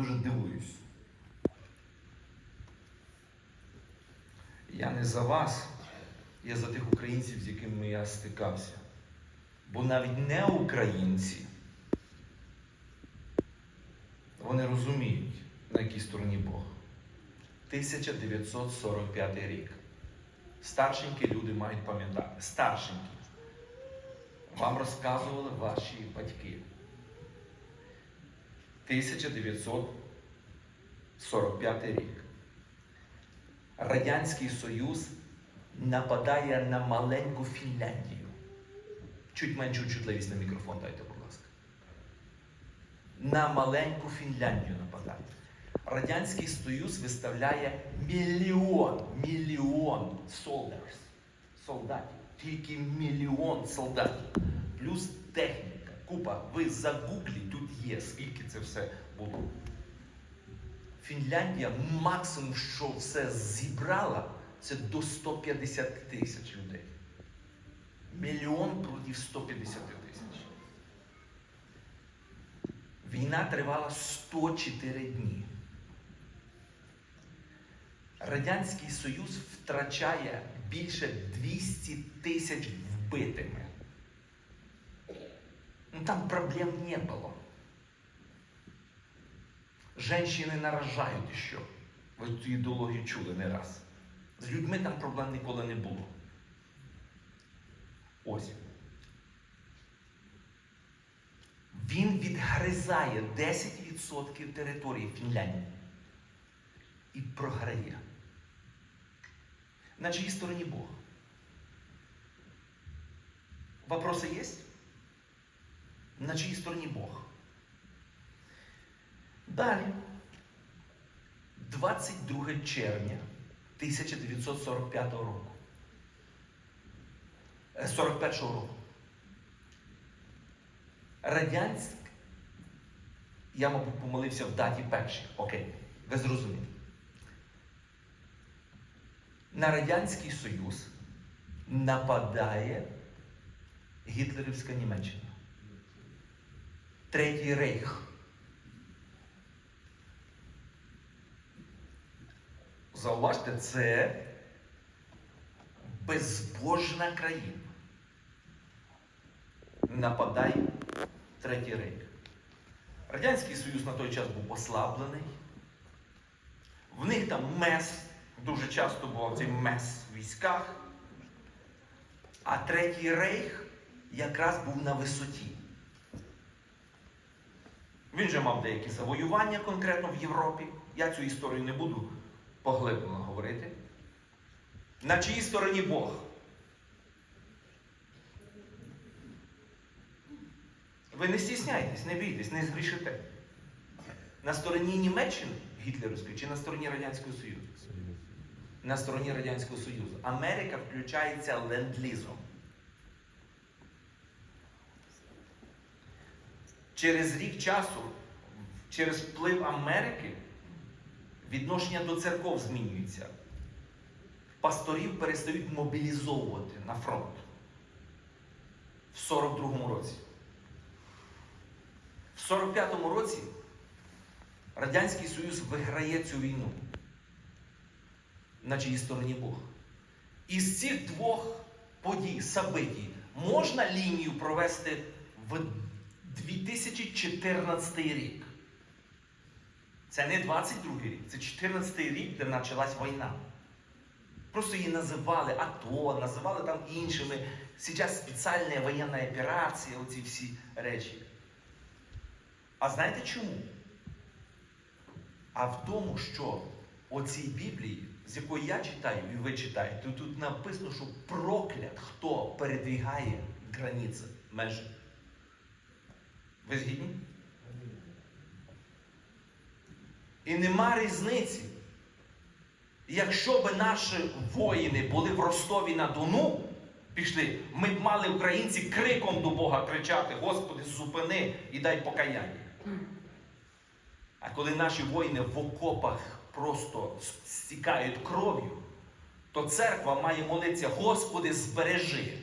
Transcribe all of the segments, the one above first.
дуже дивуюсь. Я не за вас, я за тих українців, з якими я стикався. Бо навіть не українці, вони розуміють, на якій стороні Бог. 1945 рік. Старшенькі люди мають пам'ятати. Старшенькі. Вам розказували ваші батьки. 1945 рік. Радянський Союз нападає на маленьку Фінляндію. Чуть меншу чутливість на мікрофон дайте, будь ласка. На маленьку Фінляндію нападає. Радянський Союз виставляє мільйон, мільйон солдатів. Тільки мільйон солдатів. Плюс техніка. Купа. Ви загугліть, тут є, скільки це все було. Фінляндія максимум, що все зібрала, це до 150 тисяч людей. Мільйон проти 150 тисяч. Війна тривала 104 дні. Радянський Союз втрачає більше 200 тисяч вбитими. Ну, там проблем не було. Женщини наражають ще. Ви цю ідеологію чули не раз. З людьми там проблем ніколи не було. Ось. Він відгризає 10% території Фінляндії і програє. На чиїй стороні Бог? Вопроси є? На чиїй стороні Бог? Далі. 22 червня 1945 року. Е, 41 року. Радянськ. Я, мабуть, помилився в даті першій. Окей, ви зрозуміли. На Радянський Союз нападає гітлерівська Німеччина. Третій рейх. Зауважте, це безбожна країна. Нападає третій рейх. Радянський Союз на той час був ослаблений. В них там мес, дуже часто був цей мес в військах. А третій рейх якраз був на висоті. Він же мав деякі завоювання конкретно в Європі. Я цю історію не буду поглиблено говорити. На чиїй стороні Бог? Ви не стісняйтесь, не бійтесь, не згрішите. На стороні Німеччини гітлерівської чи на стороні Радянського Союзу? На стороні Радянського Союзу. Америка включається ленд-лізом. Через рік часу, через вплив Америки, відношення до церков змінюється. Пасторів перестають мобілізовувати на фронт в 42-му році. В 45-му році Радянський Союз виграє цю війну. На чиїй стороні Бог. Із цих двох подій, событій, можна лінію провести в 2014 рік. Це не 22 рік, це 14 рік, де почалась війна. Просто її називали АТО, називали там іншими. Зараз спеціальна воєнна операція, оці всі речі. А знаєте чому? А в тому, що у цій Біблії, з якої я читаю, і ви читаєте, тут написано, що проклят, хто передвігає границі, межі. Ви? І нема різниці. Якщо б наші воїни були в Ростові на Дону, пішли, ми б мали українці криком до Бога кричати: Господи, зупини і дай покаяння. А коли наші воїни в окопах просто стікають кров'ю, то церква має молитися, Господи, збережи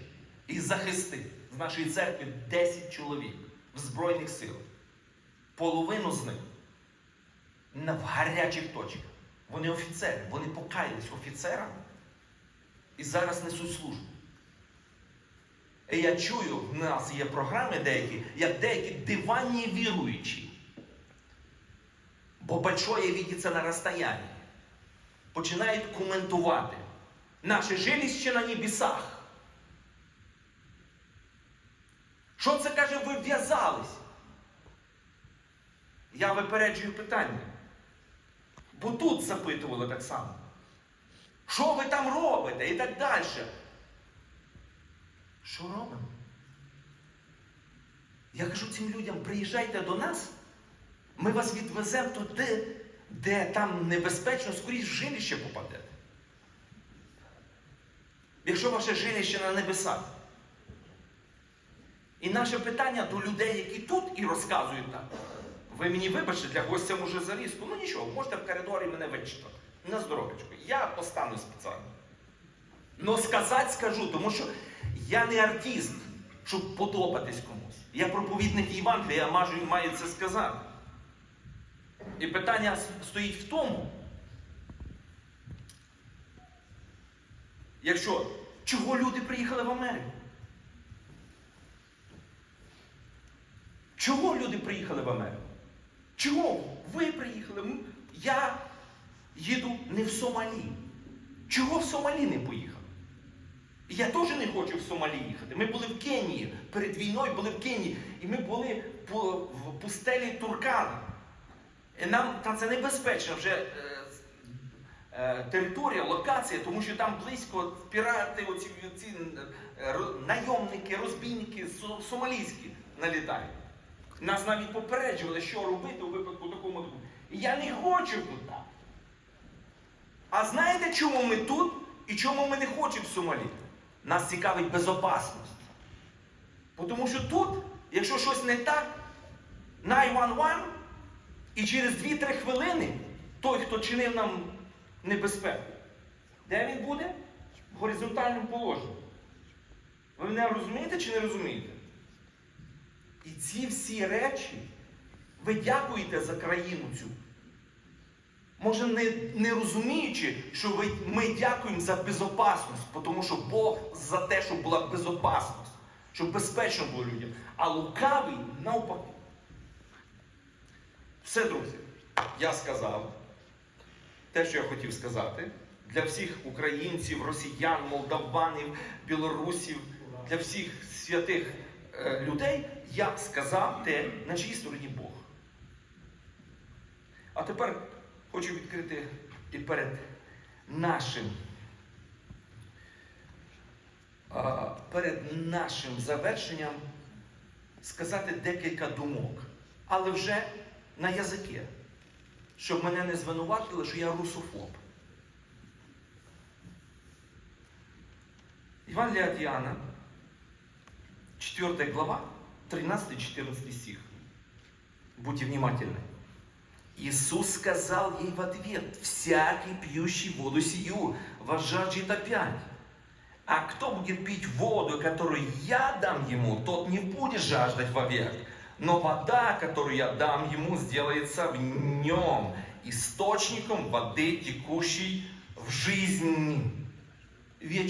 і захисти. З нашої церкви 10 чоловік в Збройних силах. Половину з них на в гарячих точках. Вони офіцери, вони покаялись офіцерами і зараз несуть службу. І я чую, в нас є програми деякі, як деякі диванні віруючі. Бо большое видится на расстоянии. Починають коментувати. Наше жилище на небесах. Що це каже, ви в'язались? Я випереджую питання. Бо тут запитували так само. Що ви там робите? І так далі. Що робимо? Я кажу цим людям, приїжджайте до нас, ми вас відвеземо туди, де там небезпечно, скоріш в жилище попадете. Якщо ваше жилище на небесах. І наше питання до людей, які тут і розказують так. Ви мені вибачте, для гостя може зарізку. Ну нічого, можете в коридорі мене вичитати. На здоров'ячко. Я постану спеціально. Но сказати скажу, тому що я не артист, щоб подобатись комусь. Я проповідник Євангелія, я маю, маю це сказати. І питання стоїть в тому, якщо чого люди приїхали в Америку? Чого люди приїхали в Америку? Чого ви приїхали? Я їду не в Сомалі. Чого в Сомалі не поїхав? Я теж не хочу в Сомалі їхати. Ми були в Кенії. Перед війною були в Кенії. І ми були в пустелі Туркана. І нам та це небезпечна вже е, е, територія, локація, тому що там близько пірати, оці, оці е, найомники, розбійники сомалійські налітають. Нас навіть попереджували, що робити у випадку такому. такому. І я не хочу туди. А знаєте, чому ми тут і чому ми не хочемо в Сомалі? Нас цікавить безопасність. Тому що тут, якщо щось не так, 911, і через 2-3 хвилини той, хто чинив нам небезпеку, де він буде? В горизонтальному положенні. Ви мене розумієте чи не розумієте? І ці всі речі, ви дякуєте за країну цю. Може, не, не розуміючи, що ви, ми дякуємо за безопасність, тому що Бог за те, щоб була безопасність, щоб безпечно було людям. А лукавий навпаки. Все, друзі, я сказав те, що я хотів сказати. Для всіх українців, росіян, молдаванів, білорусів, для всіх святих людей я сказав те, на чиїй стороні Бог. А тепер хочу відкрити і перед нашим, перед нашим завершенням сказати декілька думок, але вже на язике, щоб мене не звинуватили, що я русофоб. Евангелие от Иоанна, 4 глава, 13-14 стих. Будьте внимательны. Иисус сказал ей в ответ, «Всякий, пьющий воду сию, возжаждет опять. А кто будет пить воду, которую я дам ему, тот не будет жаждать вовек. Но вода, которую я дам ему, сделается в нем источником воды, текущей в жизнь вечную».